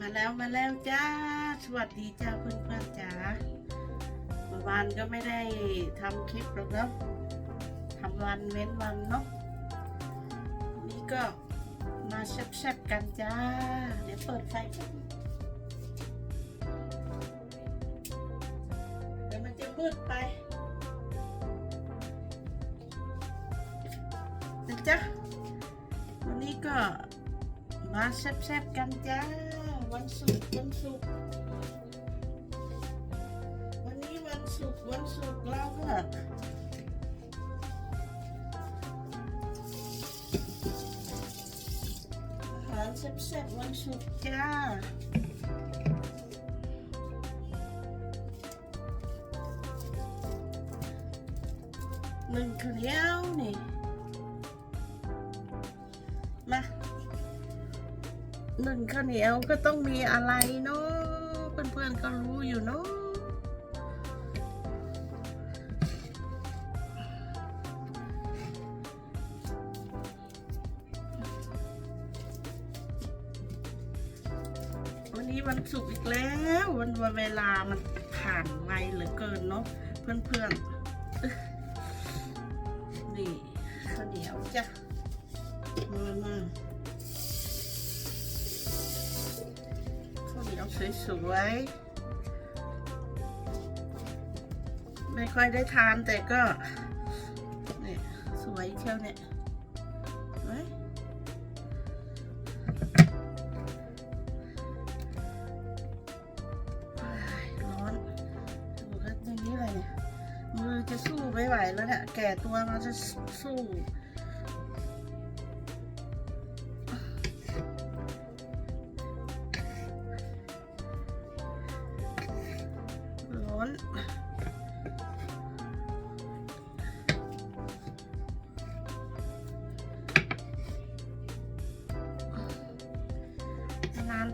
มาแล้วมาแล้วจ้า สวัสดีจ้าเพื่อนเพื่อนๆจ้าเมื่อวานก็ไม่ได้ทำคลิปหรอกเนาะทำวันเว้นวันเนาะวันนี้ก็มาแซ่บๆกันจ้า เดี๋ยวเปิดไฟกันเดี๋ยวมันจะมืดไปนะจ๊ะวันนี้ก็มาแซ่บๆกันจ้า วันศุกร์วันศุกร์วันนี้วันศุกร์วันศุกร์เราก็อาหารแซ่บๆวันศุกร์จ้าหนึ่งข้าวเหนียว หนึ่งข้าวเหนียวก็ต้องมีอะไรเนาะเพื่อนๆก็รู้อยู่เนาะวันนี้วันศุกร์อีกแล้ว วันวันเวลามันผ่านไวเหลือเกินเนาะเพื่อนๆนี่ข้าวเหนียวจ้ะมามา สวยๆ ไม่ค่อยได้ทานแต่ก็เนี่ยสวยเชียวเนี่ยเฮ้ยอ้ายร้อนดูกันอย่างนี้เลยเนี่ยมือจะสู้ไม่ไหวแล้วเนี่ย แก่ตัวมาจะสู้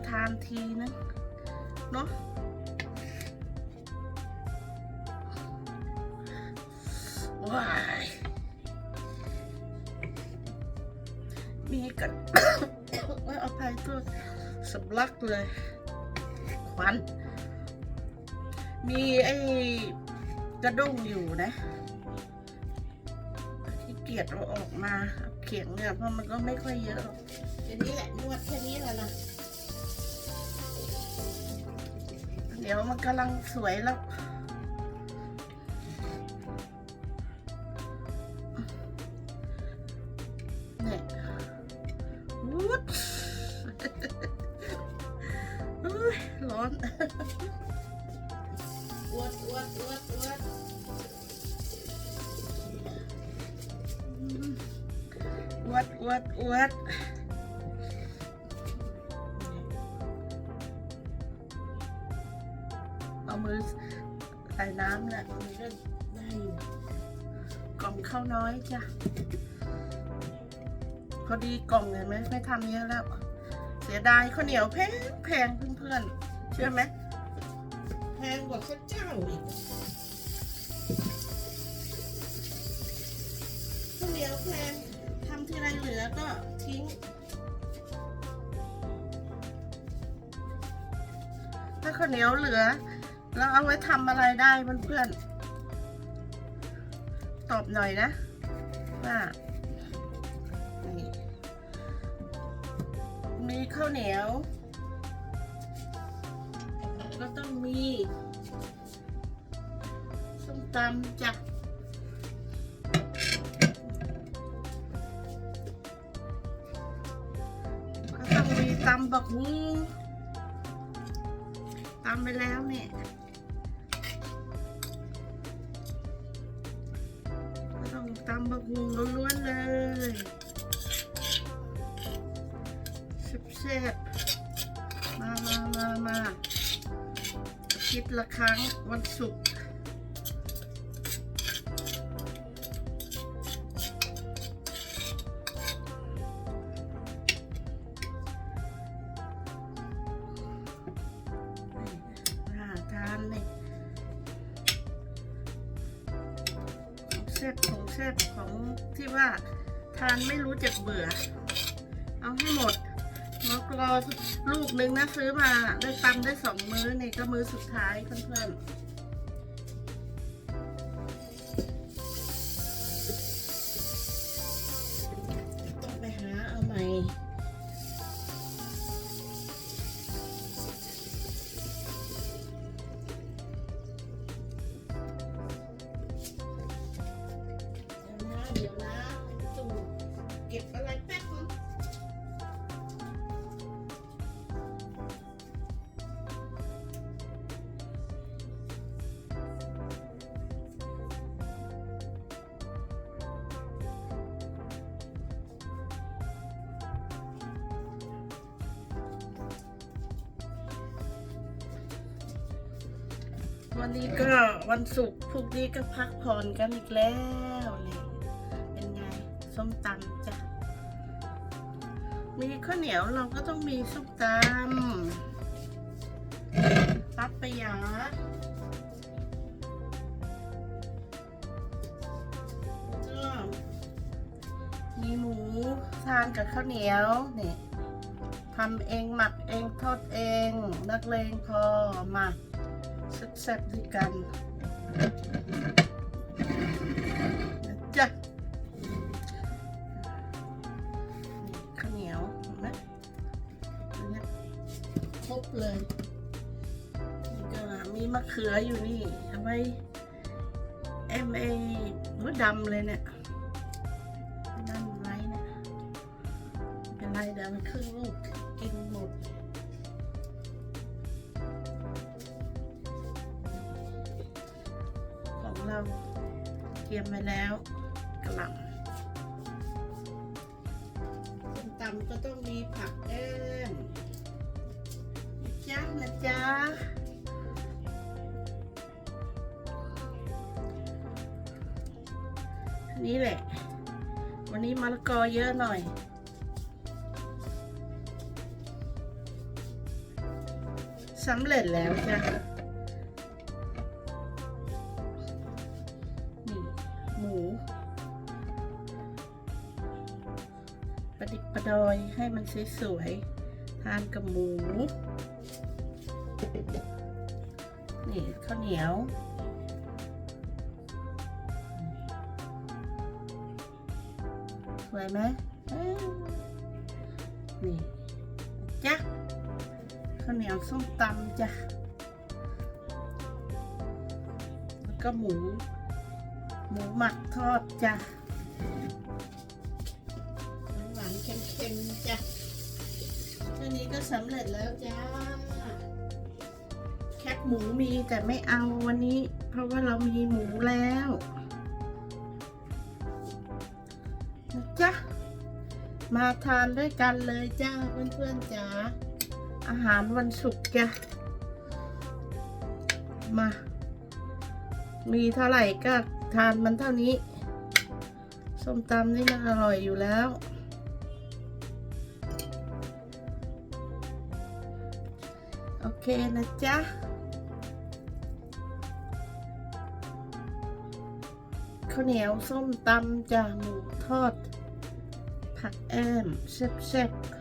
ทานทีนึงเนาะว้ายมีกันว่าอภัยตัวสำลักเลยควันมีไอ้กระด้งอยู่นะที่เกียจเอาออกมาเขียงเนี่ยเพราะมันก็ไม่ค่อยเยอะหรอกแค่นี้แหละนวดแค่นี้แหละนะ เดี๋ยวมันกำลังสวยแล้ว เนี่ยวุ้ดร้อนอวดอวดอวดอวดอืมอวดอวดอวด พอดีกล่องเห็นไหมไม่ทำเยอะแล้ว เสียดายข้าวเหนียวแพงแพงเพื่อนๆเชื่อไหมแพงกว่าข้าวเจ้าอีกข้าวเหนียวแพงทำทีไรเหลือก็ทิ้ง ถ้าข้าวเหนียวเหลือแล้วเอาไว้ทำอะไรได้เพื่อนๆตอบหน่อยนะ ว่านี่มีข้าวเหนียว ก็ต้องมีส้มตำจ้ะก็ต้องมีตำบักฮูตำไปแล้วเนี่ยำบักฮูล้วนๆเลยแซ่บๆมามามามาอาทิตย์ละครั้งวันศุกร์นี่อาทานเลยแซ่บของ แซ่บของที่ว่าทานไม่รู้จักเบื่อ เอาให้หมดมะกรอลูกหนึ่งนะซื้อมาได้ตำได้สองมื้อนี่ก็มื้อสุดท้ายเพื่อนๆ วันนี้ก็วันศุกร์พรุ่งนี้ก็พักผ่อนกันอีกแล้วนี่เป็นไงส้มตำจ้ะมีข้าวเหนียวเราก็ต้องมีส้มตำปับไปยาแล้วก็มีหมูทานกับข้าวเหนียวนี่ทำเองหมักเองทอดเอง นักเลงพอมา แซ่บๆด้วยกันนะจ๊ะข้าวเหนียวเห็นไหมนเนี้ยครบเลยนี่ก็มีมะเขืออยู่นี่เอาไว้เอ็มเอหัวดำเลยเนี่ยนั่นไว้เนี่ยเป็นไรเดี๋ยวมันครึ่งลูกกินหมด เราเตรียมไว้แล้วกระหล่ำส้มตำก็ต้องมีผักแก้มนจ๊ะนะจ๊ะอันนี้แหละ วันนี้มะละกอเยอะหน่อยสำเร็จแล้วจ้ะ ประดิษฐ์ประดอยให้มันสวยๆ ทานกับหมู นี่ข้าวเหนียว สวยไหมนี่จ้ะข้าวเหนียวส้มตำจ้ะ แล้วก็หมู หมูหมักทอดจ้ะานๆเค็มจ้ะแค่นี้ก็สำเร็จแล้วจ้า แคบหมูมีแต่ไม่เอาวันนี้ เพราะว่าเรามีหมูแล้วจ๊ะมาทานด้วยกันเลยจ้าเพื่อนๆจ้าอาหารวันศุกร์จ้ะมา มีเท่าไหร่ก็ทานมันเท่านี้ ส้มตำนี่มันอร่อยอยู่แล้ว เคนะจ๊ะข้าวเหนียวส้มตำจ้ะหมูทอด ผักแอมแซ่บๆ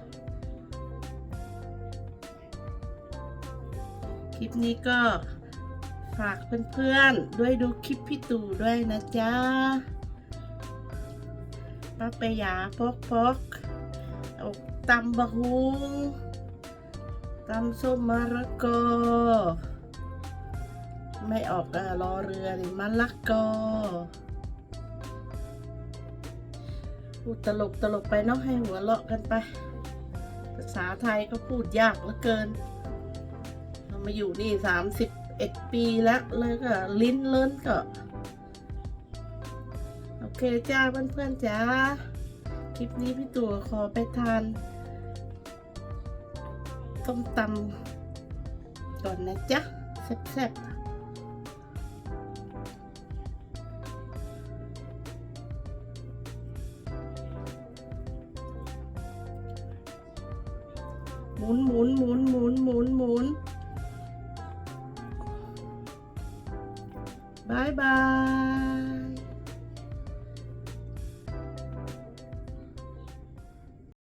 คลิปนี้ก็ฝากเพื่อนๆ ด้วยดูคลิปพี่ตู่ด้วยนะจ๊ะป้าไปยาพกพกอกตำบะฮุง ตำส้มมะละกอ ไม่ออกอะรอเรือนี่มะละกอพูดตลกตลกไปเนาะให้หัวเราะกันไป ภาษาไทยก็พูดยากเหลือเกิน เรามาอยู่นี่สามสิบเอ็ดปีแล้วเลยก็ลิ้นเลิ้นก็ โอเคจ้าเพื่อนๆจ้า คลิปนี้พี่ตัวขอไปทาน ต้มตำก่อนนะจ๊ะแซ่บๆหมุนหมุนหมุนหมุนหมุนหมุนบายบาย